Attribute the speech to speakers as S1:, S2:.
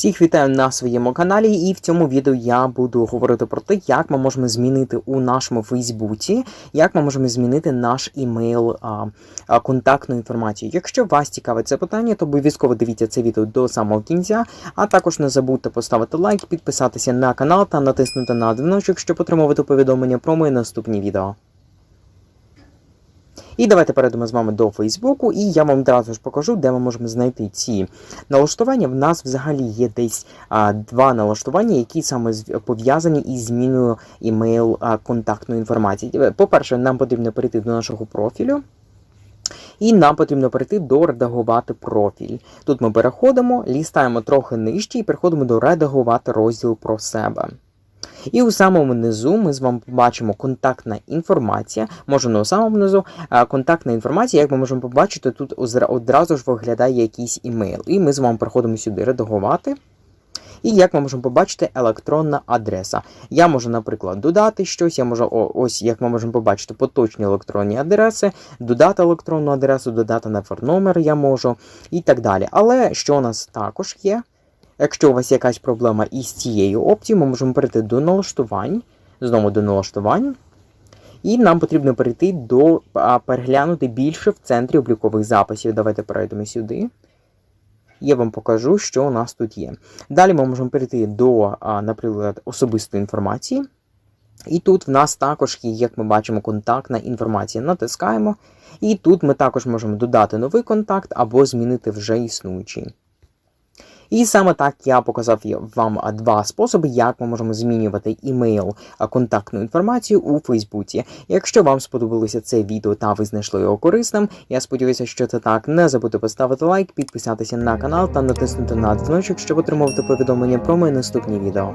S1: Всіх вітаю на своєму каналі, і в цьому відео я буду говорити про те, як ми можемо змінити у нашому Фейсбуці, як ми можемо змінити наш імейл контактну інформацію. Якщо вас цікавить це питання, то обов'язково дивіться це відео до самого кінця, а також не забудьте поставити лайк, підписатися на канал та натиснути на дзвіночок, щоб отримувати повідомлення про мої наступні відео. І давайте перейдемо з вами до Фейсбуку, і я вам одразу ж покажу, де ми можемо знайти ці налаштування. В нас взагалі є десь а, два налаштування, які саме пов'язані із зміною імейл контактної інформації. Е, По-перше, нам потрібно перейти до нашого профілю. І нам потрібно перейти до редагувати профіль. Тут ми переходимо, лістаємо трохи нижче і переходимо до редагувати розділ про себе. І у самому низу ми з вами побачимо контактна інформація. Може не у самому низу, контактна інформація, як ми можемо побачити, тут одразу ж виглядає якийсь імейл. І ми з вами переходимо сюди редагувати. І як ми можемо побачити, електронна адреса. Я можу, наприклад, додати щось, я можу, ось як ми можемо побачити, поточні електронні адреси, додати електронну адресу, додати номер я можу і так далі. Але що у нас також є? Якщо у вас якась проблема із цією опцією, ми можемо перейти до налаштувань, знову до налаштувань. І нам потрібно перейти до а, переглянути більше в центрі облікових записів. Давайте перейдемо сюди. Я вам покажу, що у нас тут є. Далі ми можемо перейти до, а, наприклад, особистої інформації. І тут в нас також є, як ми бачимо, контактна інформація. Натискаємо. І тут ми також можемо додати новий контакт або змінити вже існуючий. І саме так я показав вам два способи, як ми можемо змінювати імейл контактну інформацію у Фейсбуці. Якщо вам сподобалося це відео та ви знайшли його корисним, я сподіваюся, що це так. Не забудьте поставити лайк, підписатися на канал та натиснути на дзвіночок, щоб отримувати повідомлення про мої наступні відео.